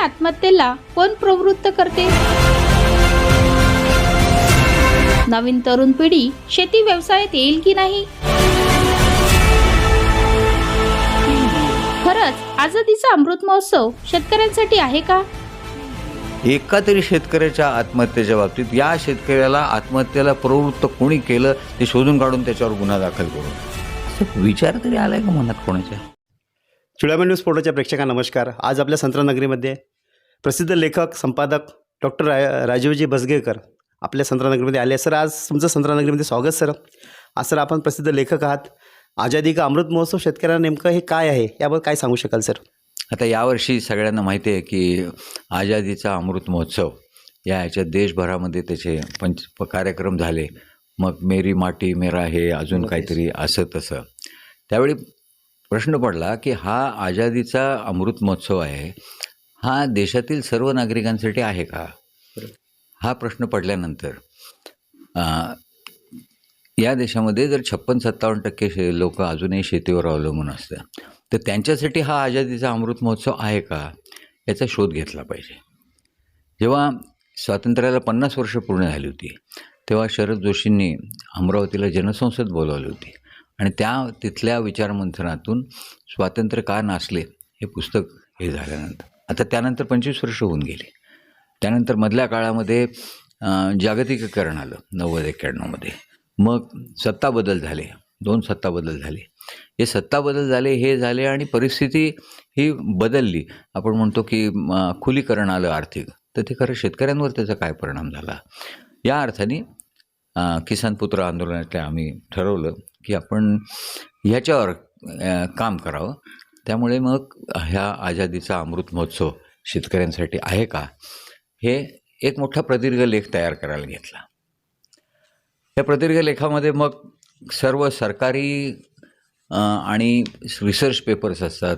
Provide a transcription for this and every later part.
आत्महत्येला कोण प्रवृत्त करते? नवीन तरुण पिढी शेती व्यवसायात येईल की नाही? खरंच आझादीचा अमृत महोत्सव शेतकऱ्यांसाठी आहे का? एका तरी शेतकऱ्याच्या आत्महत्येच्या बाबतीत या शेतकऱ्याला आत्महत्येला प्रवृत्त कोणी केलं ते शोधून काढून त्याच्यावर गुन्हा दाखल करू विचार तरी आलाय का मनात कोणाच्या? चुडामण न्यूज फोटोच्या प्रेक्षकांना नमस्कार. आज आपल्या संत्रानगरीमध्ये प्रसिद्ध लेखक संपादक डॉक्टर रा राजीवजी बसगेकर आपल्या संत्रानगरीमध्ये आले. सर आज तुमचं संत्रानगरीमध्ये स्वागत सर. आज सर आपण प्रसिद्ध लेखक आहात. आझादी का अमृत महोत्सव शेतकऱ्यांना नेमकं हे काय आहे? याबद्दल काय सांगू शकाल सर? आता यावर्षी सगळ्यांना माहिती आहे की आझादीचा अमृत महोत्सव या ह्याच्यात देशभरामध्ये त्याचे पंच कार्यक्रम झाले. मग मेरी माटी मेरा हे अजून काहीतरी असं तसं. त्यावेळी प्रश्न पडला की हा आझादीचा अमृत महोत्सव आहे. हा देशातील सर्व नागरिकांसाठी आहे का? हा प्रश्न पडल्यानंतर या देशामध्ये जर छप्पन सत्तावन्न टक्के शे लोक अजूनही शेतीवर अवलंबून असतात तर त्यांच्यासाठी हा आझादीचा अमृत महोत्सव आहे का? याचा शोध घेतला पाहिजे. जेव्हा स्वातंत्र्याला पन्नास वर्ष पूर्ण झाली होती तेव्हा शरद जोशींनी अमरावतीला जनसंसद बोलावली होती आणि त्या तिथल्या विचारमंथनातून स्वातंत्र्य का नाचले हे पुस्तक हे झाल्यानंतर. आता त्यानंतर पंचवीस वर्ष होऊन गेली. त्यानंतर मधल्या काळामध्ये जागतिकीकरण आलं नव्वद एक्क्याण्णवमध्ये मग सत्ता बदल झाले दोन सत्ता बदल झाले. हे सत्ता बदल झाले हे झाले आणि परिस्थिती ही बदलली. आपण म्हणतो की खुलीकरण आलं आर्थिक. तर ते खरं शेतकऱ्यांवर त्याचा काय परिणाम झाला? या अर्थाने किसान पुत्र आंदोलनातल्या आम्ही ठरवलं की आपण ह्याच्यावर काम करावं. त्यामुळे मग ह्या आझादीचा अमृत महोत्सव शेतकऱ्यांसाठी आहे का? हे एक मोठा प्रदीर्घ लेख तयार करायला घेतला. या प्रदीर्घ लेखामध्ये मग सर्व सरकारी आणि रिसर्च पेपर्स असतात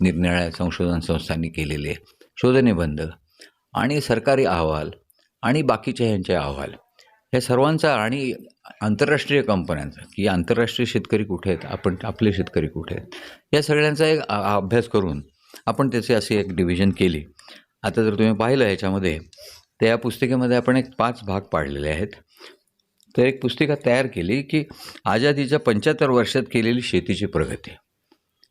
निरनिराळ्या संशोधन संस्थांनी केलेले शोधनिबंध आणि सरकारी अहवाल आणि बाकीच्या ह्यांचे अहवाल. या सर्वांचा आणि आंतरराष्ट्रीय कंपन्यांचा की आंतरराष्ट्रीय शेतकरी कुठे आहेत आपण आपले शेतकरी कुठे आहेत या सगळ्यांचा एक अभ्यास करून आपण त्याची अशी एक डिव्हिजन केली. आता जर तुम्ही पाहिलं ह्याच्यामध्ये तर या पुस्तिकेमध्ये आपण एक पाच भाग पाडलेले आहेत. तर एक पुस्तिका तयार केली की आझादीच्या पंच्याहत्तर वर्षात केलेली शेतीची प्रगती.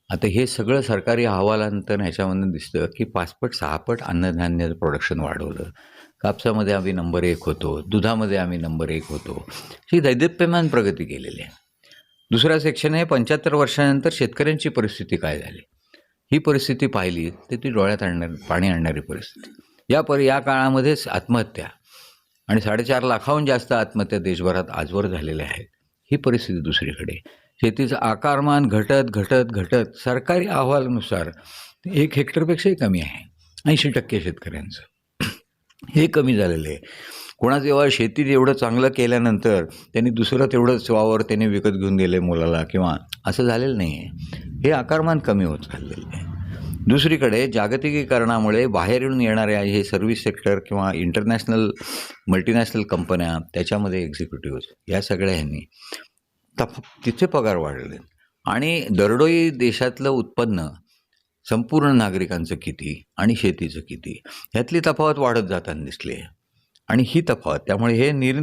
आता हे सगळं सरकारी अहवालानंतर ह्याच्यामधून दिसतं की पाचपट सहापट अन्नधान्याचं प्रोडक्शन वाढवलं. कापसामध्ये आम्ही नंबर एक होतो दुधामध्ये आम्ही नंबर एक होतो. ही दैदिप्यमान प्रगती केलेली आहे. दुसरा सेक्शन आहे पंच्याहत्तर वर्षानंतर शेतकऱ्यांची परिस्थिती काय झाली? ही परिस्थिती पाहिली तर ती डोळ्यात आणणार पाणी आणणारी परिस्थिती. या पर या काळामध्येच आत्महत्या आणि साडेचार लाखाहून जास्त आत्महत्या देशभरात आजवर झालेल्या आहेत. ही परिस्थिती दुसरीकडे. शेतीचं आकारमान घटत घटत घटत सरकारी अहवालानुसार एक हेक्टरपेक्षाही कमी आहे. ऐंशी टक्के शेतकऱ्यांचं. हे कमी झालेलं आहे. कोणा जेव्हा शेती एवढं चांगलं केल्यानंतर त्यांनी दुसरं तेवढंच वावर त्यांनी विकत घेऊन दिले मुलाला किंवा असं झालेलं नाही आहे. हे आकारमान कमी होत चाललेलं आहे. दुसरीकडे जागतिकीकरणामुळे बाहेरून येणाऱ्या हे सर्व्हिस सेक्टर किंवा इंटरनॅशनल मल्टीनॅशनल कंपन्या त्याच्यामध्ये एक्झिक्युटिव्ह या सगळ्या ह्यांनी तफ तिथे पगार वाढले आणि दरडोई देशातलं उत्पन्न संपूर्ण नागरिकांचं किती आणि शेतीचं किती ह्यातली तफावत वाढत जाताना दिसली आहे आणि ही तफावत त्यामुळे हे निर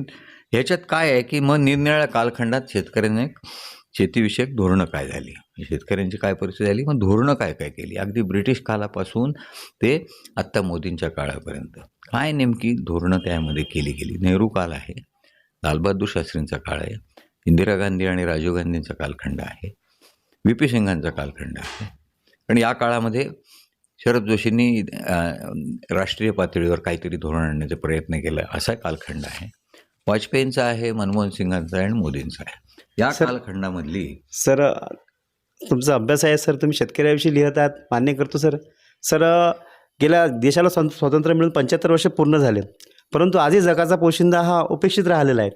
ह्याच्यात काय आहे की मग निरनिराळ्या कालखंडात शेतकऱ्यांनी शेतीविषयक धोरणं काय झाली? शेतकऱ्यांची काय परिस्थिती झाली? मग धोरणं काय काय केली? अगदी ब्रिटिश कालापासून ते आत्ता मोदींच्या काळापर्यंत. काय नेमकी धोरणं त्यामध्ये केली गेली? नेहरू काल आहे लालबहादूर शास्त्रींचा काळ आहे इंदिरा गांधी आणि राजीव गांधींचा कालखंड आहे व्ही पी सिंगांचा कालखंड आहे. आणि या काळामध्ये शरद जोशींनी राष्ट्रीय पातळीवर काहीतरी धोरण आणण्याचा प्रयत्न केला असा कालखंड आहे. वाजपेयींचा आहे मनमोहन सिंगांचा आहे आणि मोदींचा आहे. या कालखंडामधली सर तुमचा अभ्यास आहे सर तुम्ही शेतकऱ्याविषयी लिहत आहात मान्य करतो सर. सर गेल्या देशाला स्वं स्वातंत्र्य मिळून पंच्याहत्तर वर्ष पूर्ण झाले. परंतु आजही जगाचा पोशिंदा हा उपेक्षित राहिलेला आहे.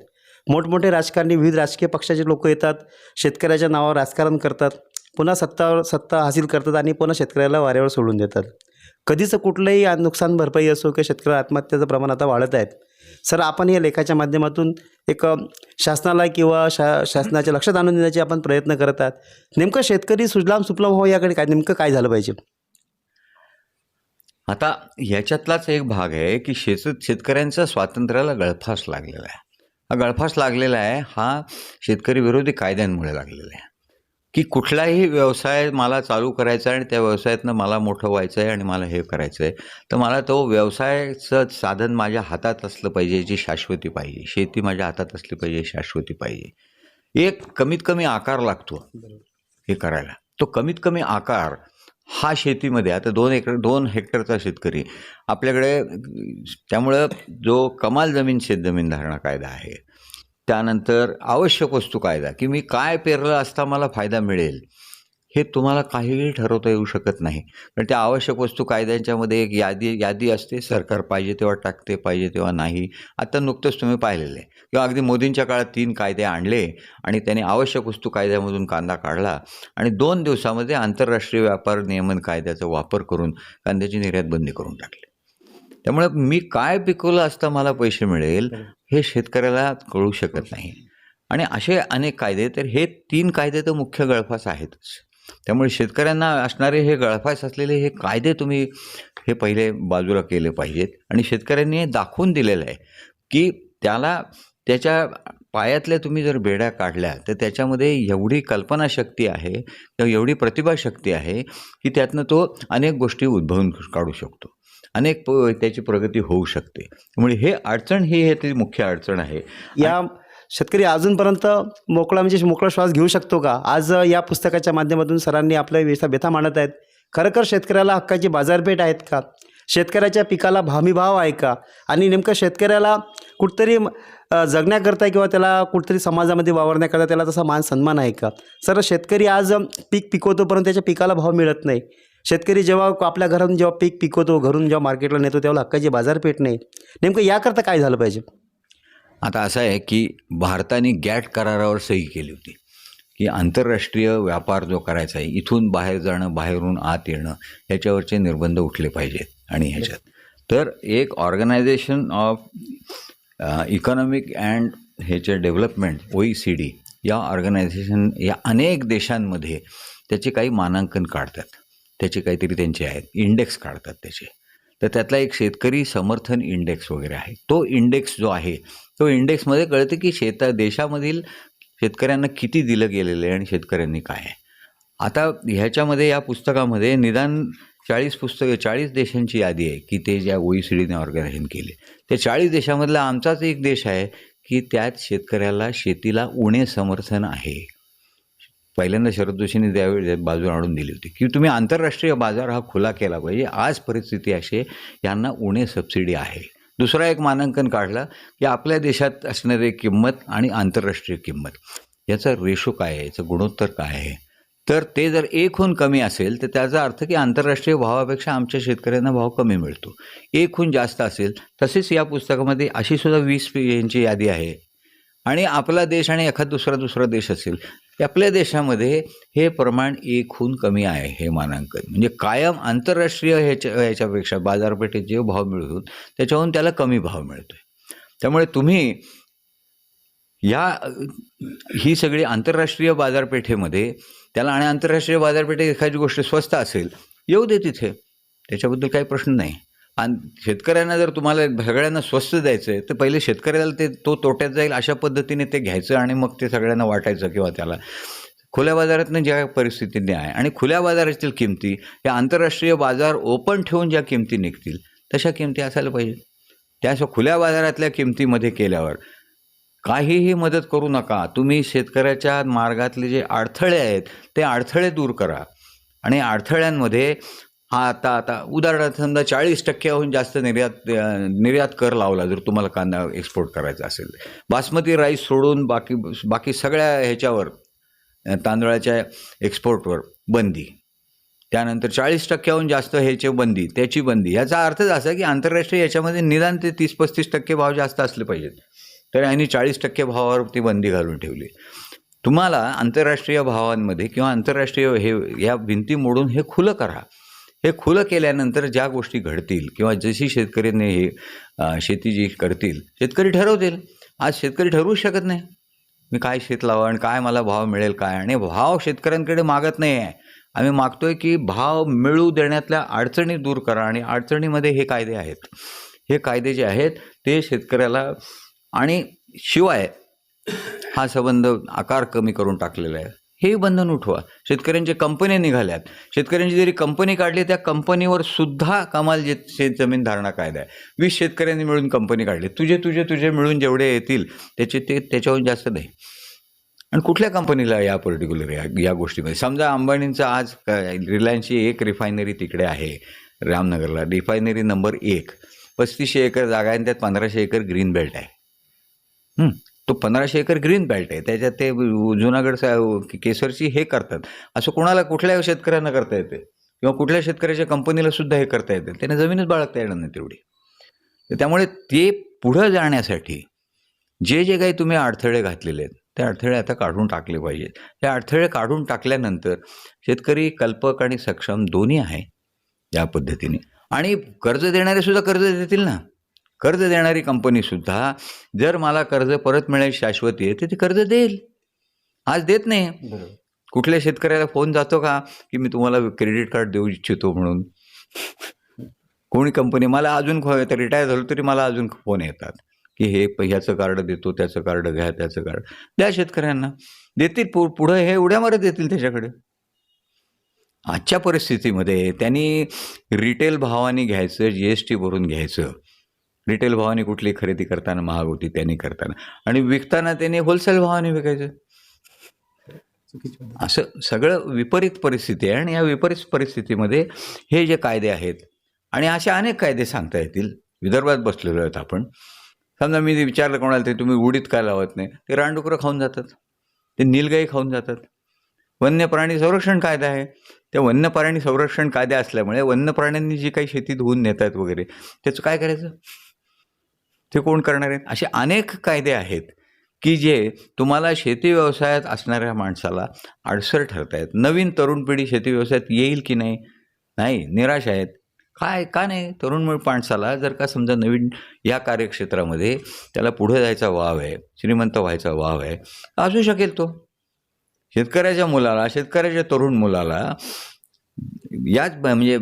मोठमोठे राजकारणी विविध राजकीय पक्षाचे लोक येतात शेतकऱ्याच्या नावावर राजकारण करतात. पुन्हा सत्तावर सत्ता हासिल करतात आणि पुन्हा शेतकऱ्याला वाऱ्यावर सोडून देतात. कधीच कुठलंही नुकसान भरपाई असो किंवा शेतकरी आत्महत्याचं प्रमाण आता वाढत आहेत सर आपण या लेखाच्या माध्यमातून एक शासनाला किंवा शा शासनाच्या लक्षात आणून देण्याचे आपण प्रयत्न करत आहात. नेमकं शेतकरी सुजलाम सुफलाम व्हावं याकडे काय नेमकं काय झालं पाहिजे? आता ह्याच्यातलाच एक भाग आहे की शेत शेतकऱ्यांचा स्वातंत्र्याला गळफास लागलेला आहे. हा गळफास लागलेला आहे हा शेतकरी विरोधी कायद्यांमुळे लागलेला आहे. की कुठलाही व्यवसाय मला चालू करायचा आहे आणि त्या व्यवसायातनं मला मोठं व्हायचं आहे आणि मला हे करायचं आहे तर मला तो व्यवसायाचं साधन माझ्या हातात असलं पाहिजे जी शाश्वती पाहिजे. शेती माझ्या हातात असली पाहिजे शाश्वती पाहिजे. एक कमीत कमी आकार लागतो हे करायला. तो कमीत कमी आकार हा शेतीमध्ये आता दोन एकर दोन हेक्टरचा शेतकरी आपल्याकडे त्यामुळं जो कमाल जमीन शेतजमीन धारणा कायदा आहे त्यानंतर आवश्यक वस्तू कायदा की मी काय पेरलं असता मला फायदा मिळेल हे तुम्हाला काहीही ठरवता येऊ शकत नाही. कारण त्या आवश्यक वस्तू कायद्यांच्यामध्ये एक यादी यादी असते सरकार पाहिजे तेव्हा टाकते पाहिजे तेव्हा नाही. आता नुकतंच तुम्ही पाहिलेलं आहे. किंवा अगदी मोदींच्या काळात तीन कायदे आणले आणि त्याने आवश्यक वस्तू कायद्यामधून कांदा काढला आणि दोन दिवसामध्ये आंतरराष्ट्रीय व्यापार नियमन कायद्याचा वापर करून कांद्याची निर्यात बंदी करून टाकली. त्यामुळे मी काय पिकवलं असता मला पैसे मिळेल हे शेतकऱ्याला कळू शकत नाही. आणि असे अनेक कायदे तर हे तीन कायदे तर मुख्य गळफास आहेतच. त्यामुळे शेतकऱ्यांना असणारे हे गळफास असलेले हे कायदे तुम्ही हे पहिले बाजूला केले पाहिजेत. आणि शेतकऱ्यांनी हे दाखवून दिलेलं आहे की त्याला त्याच्या पायातल्या तुम्ही जर बेड्या काढल्या तर त्याच्यामध्ये एवढी कल्पनाशक्ती आहे किंवा एवढी प्रतिभाशक्ती आहे की त्यातनं तो अनेक गोष्टी उद्भवून काढू शकतो. अनेक प त्याची प्रगती होऊ शकते. त्यामुळे हे अडचण ही हे ती मुख्य अडचण आहे. या शेतकरी अजूनपर्यंत मोकळा म्हणजे मोकळा श्वास घेऊ शकतो का? आज या पुस्तकाच्या माध्यमातून सरांनी आपल्या व्यवस्था व्यथा मांडत आहेत. खरोखर शेतकऱ्याला हक्काची बाजारपेठ आहेत का? शेतकऱ्याच्या पिकाला हमी भाव आहे का? आणि नेमकं शेतकऱ्याला कुठतरी जगण्याकरता किंवा त्याला कुठतरी समाजामध्ये वावरण्याकरता त्याला तसा मान सन्मान आहे का? सर शेतकरी आज पीक पिकवतो परंतु त्याच्या पिकाला भाव मिळत नाही. शेतकरी जेव्हा आपल्या घरातून जेव्हा पीक पिकवतो घरून जेव्हा मार्केटला नेतो तेव्हा हक्काची बाजारपेठ नाही. नेमकं याकरता काय झालं पाहिजे? आता असं आहे की भारताने गॅट करारावर सही केली होती. की आंतरराष्ट्रीय व्यापार जो करायचा आहे इथून बाहेर जाणं बाहेरून आत येणं ह्याच्यावरचे निर्बंध उठले पाहिजेत आणि ह्याच्यात. तर एक ऑर्गनायझेशन ऑफ इकॉनॉमिक अँड ह्याचे development O E C D या ऑर्गनायझेशन या अनेक देशांमध्ये त्याचे काही मानांकन काढतात. त्याचे काहीतरी त्यांचे आहेत इंडेक्स काढतात त्याचे. तर त्यातला एक शेतकरी समर्थन इंडेक्स वगैरे आहे. तो इंडेक्स जो आहे तो इंडेक्समध्ये कळतं की शेता देशामधील शेतकऱ्यांना किती दिलं गेलेलं आहे आणि शेतकऱ्यांनी काय आहे. आता ह्याच्यामध्ये या पुस्तकामध्ये निदान चाळीस पुस्तकं चाळीस देशांची यादी आहे की ते ज्या ओ ई सी डीने ऑर्गनायझेशन केले. त्या चाळीस देशामधला आमचाच एक देश आहे की त्यात शेतकऱ्याला शेतीला उणे समर्थन आहे. पहिल्यांदा शरद जोशींनी त्यावेळी बाजूला आणून दिली होती. की तुम्ही आंतरराष्ट्रीय बाजार हा खुला केला पाहिजे. आज परिस्थिती अशी यांना उणे सबसिडी आहे. दुसरा एक मानांकन काढला की आपल्या देशात असणारी किंमत आणि आंतरराष्ट्रीय किंमत याचा रेशो काय आहे? याचं गुणोत्तर काय आहे? तर ते जर एकहून कमी असेल तर त्याचा अर्थ की आंतरराष्ट्रीय भावापेक्षा आमच्या शेतकऱ्यांना भाव कमी मिळतो. एकहून जास्त असेल तसेच या पुस्तकामध्ये अशी सुद्धा वीस यांची यादी आहे. आणि आपला देश आणि एखाद दुसरा दुसरा देश असेल आपल्या देशामध्ये हे प्रमाण एकहून कमी आहे हे मानांकन. म्हणजे कायम आंतरराष्ट्रीय ह्याच्या ह्याच्यापेक्षा बाजारपेठेत जे भाव मिळतो त्याच्याहून त्याला कमी भाव मिळतो आहे त्यामुळे तुम्ही या ही सगळी आंतरराष्ट्रीय बाजारपेठेमध्ये त्याला आणि आंतरराष्ट्रीय बाजारपेठेत एखादी गोष्ट स्वस्त असेल येऊ दे तिथे. त्याच्याबद्दल काही प्रश्न नाही. आणि शेतकऱ्यांना जर तुम्हाला सगळ्यांना स्वस्त द्यायचं आहे तर पहिले शेतकऱ्याला ते तो तोट्यात जाईल अशा पद्धतीने ते घ्यायचं आणि मग ते सगळ्यांना वाटायचं किंवा त्याला. खुल्या बाजारातनं ज्या परिस्थितीने आहे आणि खुल्या बाजारातील किमती या आंतरराष्ट्रीय बाजार ओपन ठेवून ज्या किमती निघतील तशा किमती असायला पाहिजे त्या खुल्या बाजारातल्या किमतीमध्ये केल्यावर काहीही मदत करू नका. तुम्ही शेतकऱ्याच्या मार्गातले जे अडथळे आहेत ते अडथळे दूर करा. आणि अडथळ्यांमध्ये हा आता आता. उदाहरणार्थ समजा चाळीस टक्क्याहून जास्त निर्यात निर्यात कर लावला जर तुम्हाला कांदा एक्सपोर्ट करायचा असेल. बासमती राईस सोडून बाकी बाकी सगळ्या ह्याच्यावर तांदळाच्या एक्सपोर्टवर बंदी. त्यानंतर चाळीस टक्क्याहून जास्त ह्याची बंदी त्याची बंदी. याचा अर्थच असा की आंतरराष्ट्रीय याच्यामध्ये निदान ते तीस पस्तीस टक्के भाव जास्त असले पाहिजेत. तर यांनी चाळीस टक्के भावावर ती बंदी घालून ठेवली. तुम्हाला आंतरराष्ट्रीय भावांमध्ये किंवा आंतरराष्ट्रीय हे या भिंती मोडून हे खुलं करा. हे खुलं केल्यानंतर ज्या गोष्टी घडतील किंवा जशी शेतकऱ्यांनी हे शेती जी करतील शेतकरी ठरवतील. आज शेतकरी ठरवूच शकत नाही. मी काय शेत लावा आणि काय मला भाव मिळेल काय? आणि भाव शेतकऱ्यांकडे मागत नाही आहे. आम्ही मागतोय की भाव मिळू देण्यातल्या अडचणी दूर करा आणि अडचणीमध्ये हे कायदे आहेत. हे कायदे जे आहेत ते शेतकऱ्याला आणि शिवाय हा संबंध आकार कमी करून टाकलेला आहे. हे बंधन उठवा. शेतकऱ्यांच्या कंपन्या निघाल्यात. शेतकऱ्यांची जरी कंपनी काढली त्या कंपनीवर सुद्धा कमाल जे शेत जमीन धारणा कायदा आहे. वीस शेतकऱ्यांनी मिळून कंपनी काढली. तुझे तुझे तुझे मिळून जेवढे येतील त्याचे ते त्याच्याहून जास्त नाही. आणि कुठल्या कंपनीला या पर्टिक्युलर या या गोष्टीमध्ये? समजा अंबानींचं आज रिलायन्सची एक रिफायनरी तिकडे आहे रामनगरला. रिफायनरी नंबर एक. पस्तीसशे एकर जागा आहे आणि त्यात पंधराशे एकर ग्रीन बेल्ट आहे. तो पंधराशे एकर ग्रीन बेल्ट आहे. त्याच्यात ते जुनागड सा- केसरची हे करतात. असं कोणाला कुठल्या शेतकऱ्यांना करता येते. किंवा कुठल्या शेतकऱ्याच्या कंपनीला सुद्धा हे करता येते. त्याने जमीनच बाळगता येणार नाही तेवढी. तर त्यामुळे ते पुढं जाण्यासाठी जे जे काही तुम्ही अडथळे घातलेले आहेत ते अडथळे आता काढून टाकले पाहिजेत. ते अडथळे काढून टाकल्यानंतर शेतकरी कल्पक आणि सक्षम दोन्ही आहे या पद्धतीने. आणि कर्ज देणारे सुद्धा कर्ज देतील ना? कर्ज देणारी कंपनीसुद्धा जर मला कर्ज परत मिळेल शाश्वती आहे तर ती कर्ज देईल. आज देत नाही. कुठल्या शेतकऱ्याला फोन जातो का? की मी तुम्हाला क्रेडिट कार्ड देऊ इच्छितो म्हणून. कोणी कंपनी मला अजून रिटायर झालो तरी मला अजून फोन येतात. की हे ह्याचं कार्ड देतो त्याचं कार्ड घ्या त्याचं कार्ड द्या शेतकऱ्यांना. देतील पु पुढं हे उड्या मारत देतील त्याच्याकडे. आजच्या परिस्थितीमध्ये त्यांनी रिटेल भावाने घ्यायचं जी एस टी भरून घ्यायचं. रिटेल भावाने कुठली खरेदी करताना महाग होती त्यांनी करताना. आणि विकताना त्यांनी होलसेल भावाने विकायचं. असं सगळं विपरीत परिस्थिती आहे आणि या विपरीत परिस्थितीमध्ये हे जे कायदे आहेत आणि असे अनेक कायदे सांगता येतील विदर्भात बसलेलो आहेत आपण. समजा मी विचारलं कोणाला ते तुम्ही उडीत काय लावत नाही? ते रानडुकरं खाऊन जातात. ते नीलगाई खाऊन जातात. वन्य प्राणी संरक्षण कायदा आहे. त्या वन्य प्राणी संरक्षण कायदा असल्यामुळे वन्य प्राण्यांनी जी काही शेती धुवून नेतात वगैरे त्याचं काय करायचं? ते कोण करणार आहेत असे अनेक कायदे आहेत की जे तुम्हाला शेती व्यवसायात असणाऱ्या माणसाला अडसर ठरत आहेत नवीन तरुण पिढी शेती व्यवसायात येईल की नाही? नाही निराश आहेत. काय का नाही? तरुण माणसाला जर का समजा नवीन या कार्यक्षेत्रामध्ये त्याला पुढे जायचा वाव आहे श्रीमंत व्हायचा वाव आहे असू शकेल तो. शेतकऱ्याच्या मुलाला शेतकऱ्याच्या तरुण मुलाला याच म्हणजे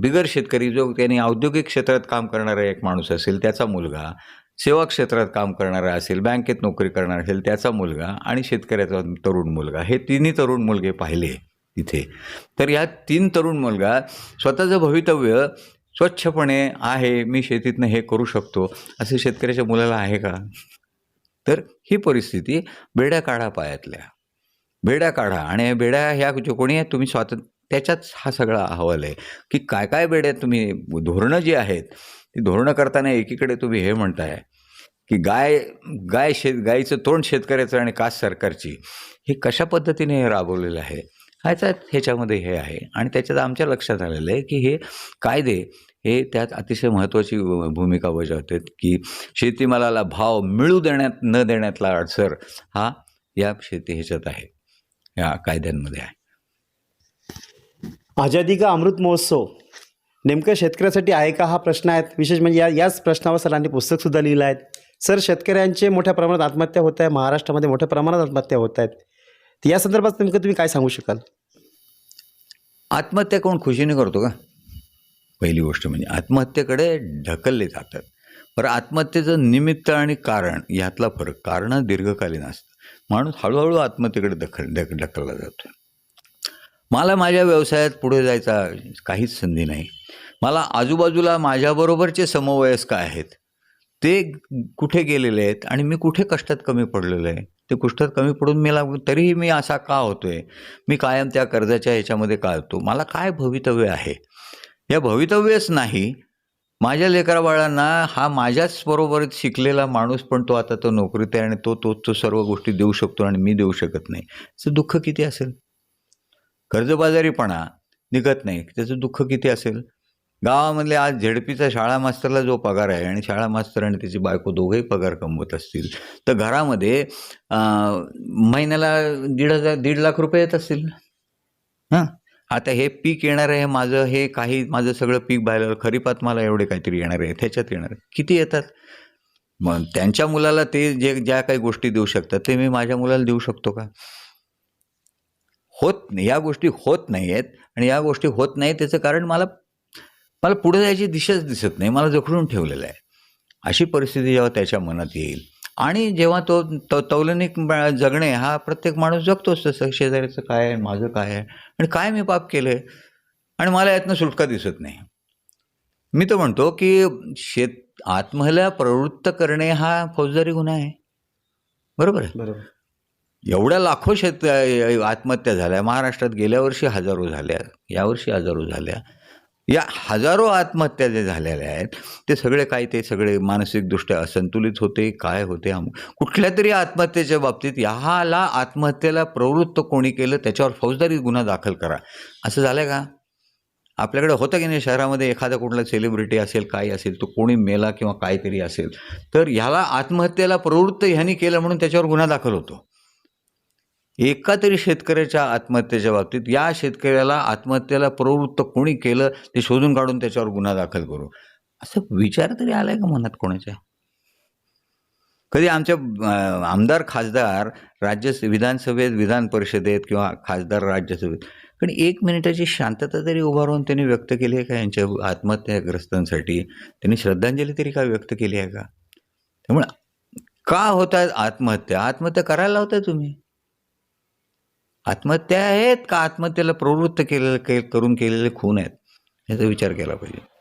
बिगर शेतकरी जो त्यांनी औद्योगिक क्षेत्रात काम करणारा एक माणूस असेल त्याचा मुलगा सेवा क्षेत्रात काम करणारा असेल बँकेत नोकरी करणारा असेल त्याचा मुलगा आणि शेतकऱ्याचा तरुण मुलगा हे तिन्ही तरुण मुलगे पाहिले तिथे. तर या तीन तरुण मुलगा स्वतःचं भवितव्य स्वच्छपणे आहे मी शेतीतनं हे करू शकतो असं शेतकऱ्याच्या मुलाला आहे का? तर ही परिस्थिती बेड्या काढा पायातल्या. बेड्या काढा आणि बेड्या ह्या जो कोणी आहेत तुम्ही स्वातंत्र्य त्याच्याच हा सगळा अहवाल आहे की काय काय बेड्या तुम्ही धोरणं जी आहेत ती धोरणं करताना एकीकडे तुम्ही हे म्हणताय की गाय गाय शेत गायीचं तोंड शेतकऱ्याचं आणि कास सरकारची हे कशा पद्धतीने हे राबवलेलं आहे? ह्याचा ह्याच्यामध्ये हे आहे आणि त्याच्यात आमच्या लक्षात आलेलं आहे की हे कायदे हे त्यात अतिशय महत्त्वाची भूमिका बजावतात की शेतीमालाला भाव मिळू देण्यात न देण्यातला अडसर हा या शेती ह्याच्यात आहे या कायद्यांमध्ये आहे. आझादी का अमृत महोत्सव? नेमकं शेतकऱ्यासाठी आहे का हा प्रश्न आहे विशेष म्हणजे या याच प्रश्नावर सरांनी पुस्तकसुद्धा लिहिलं आहे सर शेतकऱ्यांचे मोठ्या प्रमाणात आत्महत्या होत आहे. महाराष्ट्रामध्ये मोठ्या प्रमाणात आत्महत्या होत आहेत. तर या संदर्भात नेमकं तुम्ही काय सांगू शकाल? आत्महत्या कोण खुशीने करतो का? पहिली गोष्ट म्हणजे आत्महत्येकडे ढकलले जातात. बरं आत्महत्येचं निमित्त आणि कारण यातला फरक कारणं दीर्घकालीन असतं. माणूस हळूहळू आत्महत्येकडे दखल ढक ढकलला जातो. मला माझ्या व्यवसायात पुढे जायचा काहीच संधी नाही. मला आजूबाजूला माझ्याबरोबरचे समवयस्क आहेत. ते कुठे गेलेले आहेत आणि मी कुठे कष्टात कमी पडलेलो आहे? ते कष्टात कमी पडून मी लाग तरीही मी असा का होतो आहे मी कायम त्या कर्जाच्या ह्याच्यामध्ये काय होतो? मला काय भवितव्य आहे? या भवितव्यच नाही. माझ्या लेकराबाळांना हा माझ्याच बरोबर शिकलेला माणूस पण तो आता तो नोकरीत आहे आणि तो तो तो सर्व गोष्टी देऊ शकतो आणि मी देऊ शकत नाही. तर दुःख किती असेल? कर्जबाजारीपणा निघत नाही. त्याचं दुःख किती असेल? गावामधले आज झेडपीचा शाळा मास्तरला जो पगार आहे आणि शाळा मास्तर आणि त्याची बायको दोघंही पगार कमवत असतील तर घरामध्ये महिन्याला दीड हजार दीड लाख रुपये येत असतील? हां? आता हे पीक येणार आहे माझं हे काही माझं सगळं पीक बाहेर खरीपात मला एवढे काहीतरी येणार आहे त्याच्यात येणार आहे. किती येतात? मग त्यांच्या मुलाला ते जे ज्या काही गोष्टी देऊ शकतात ते मी माझ्या मुलाला देऊ शकतो का? होत नाही या गोष्टी होत नाही आहेत आणि या गोष्टी होत नाही त्याचं कारण मला मला पुढे जायची दिशाच दिसत नाही मला जखडून ठेवलेलं आहे. अशी परिस्थिती जेव्हा त्याच्या मनात येईल आणि जेव्हा तो तो तौलनिक जगणे हा प्रत्येक माणूस जगतोच तसं शेजाऱ्याचं काय आहे माझं काय आहे आणि काय मी पाप केलं आहे आणि मला यातनं सुटका दिसत नाही. मी तर म्हणतो की शेत आत्महल्या प्रवृत्त करणे हा फौजदारी गुन्हा आहे. बरोबर आहे? बरोबर. एवढ्या लाखो शेत आत्महत्या झाल्या. महाराष्ट्रात गेल्या वर्षी हजारो झाल्या. यावर्षी हजारो झाल्या. या हजारो आत्महत्या जे झालेल्या आहेत ते सगळे काय ते सगळे मानसिकदृष्ट्या असंतुलित होते काय होते? आम- कुठल्या तरी आत्महत्येच्या बाबतीत ह्याला आत्महत्येला प्रवृत्त कोणी केलं त्याच्यावर फौजदारी गुन्हा दाखल करा. असं झालं का? आपल्याकडे होतं की नाही? शहरामध्ये एखादा कुठला सेलिब्रिटी असेल काय असेल तो कोणी मेला किंवा काहीतरी असेल तर ह्याला आत्महत्येला प्रवृत्त ह्यांनी केलं म्हणून त्याच्यावर गुन्हा दाखल होतो. एका तरी शेतकऱ्याच्या आत्महत्येच्या बाबतीत या शेतकऱ्याला आत्महत्येला प्रवृत्त कोणी केलं ते शोधून काढून त्याच्यावर गुन्हा दाखल करू. असं विचार तरी आलाय का मनात कोणाच्या? कधी आमच्या आमदार खासदार राज्य विधानसभेत विधान परिषदेत किंवा खासदार राज्यसभेत पण एक मिनिटाची शांतता तरी उभा राहून त्यांनी व्यक्त केली आहे का यांच्या आत्महत्याग्रस्तांसाठी? त्यांनी श्रद्धांजली तरी का व्यक्त केली आहे का? त्यामुळे का होत आहेत आत्महत्या? आत्महत्या करायला लावताय तुम्ही? आत्महत्या आहेत का आत्महत्येला प्रवृत्त केलेलं के करून केलेले खून आहेत? याचा विचार केला पाहिजे.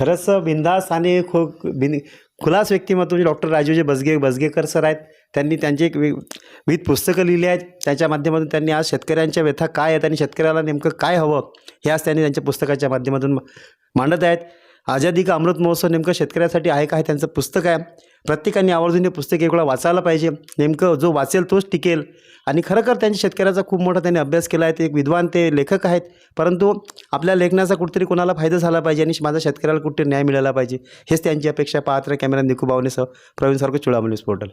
खरंच बिंदास आणि खो बिन खुलास व्यक्तिमत्व म्हणजे डॉक्टर राजीवजी बसगे बसगेकर सर आहेत त्यांनी त्यांची एक वि- विविध पुस्तकं लिहिली आहेत. त्याच्या माध्यमातून त्यांनी आज शेतकऱ्यांच्या व्यथा काय आहेत आणि शेतकऱ्याला नेमकं काय हवं हे आज त्यांनी त्यांच्या पुस्तकाच्या माध्यमातून मांडत आहेत. आझादी का अमृत महोत्सव नेमकं शेतकऱ्यासाठी आहे का हे त्यांचं पुस्तक आहे. प्रत्येकाने आवर्जून हे पुस्तक एक वेळा वाचायला पाहिजे. नेमकं जो वाचेल तोच टिकेल. आणि खरंखर त्यांच्या शेतकऱ्याचा खूप मोठा त्यांनी अभ्यास केला आहे. ते एक विद्वान ते लेखक आहेत. परंतु आपल्या लेखनाचा कुठेतरी कोणाला फायदा झाला पाहिजे आणि माझा शेतकऱ्याला कुठे न्याय मिळाला पाहिजे. हेच त्यांची अपेक्षा पात्र कॅमेरा निकू सह प्रवीण सारखं चुडामणी पोर्टल.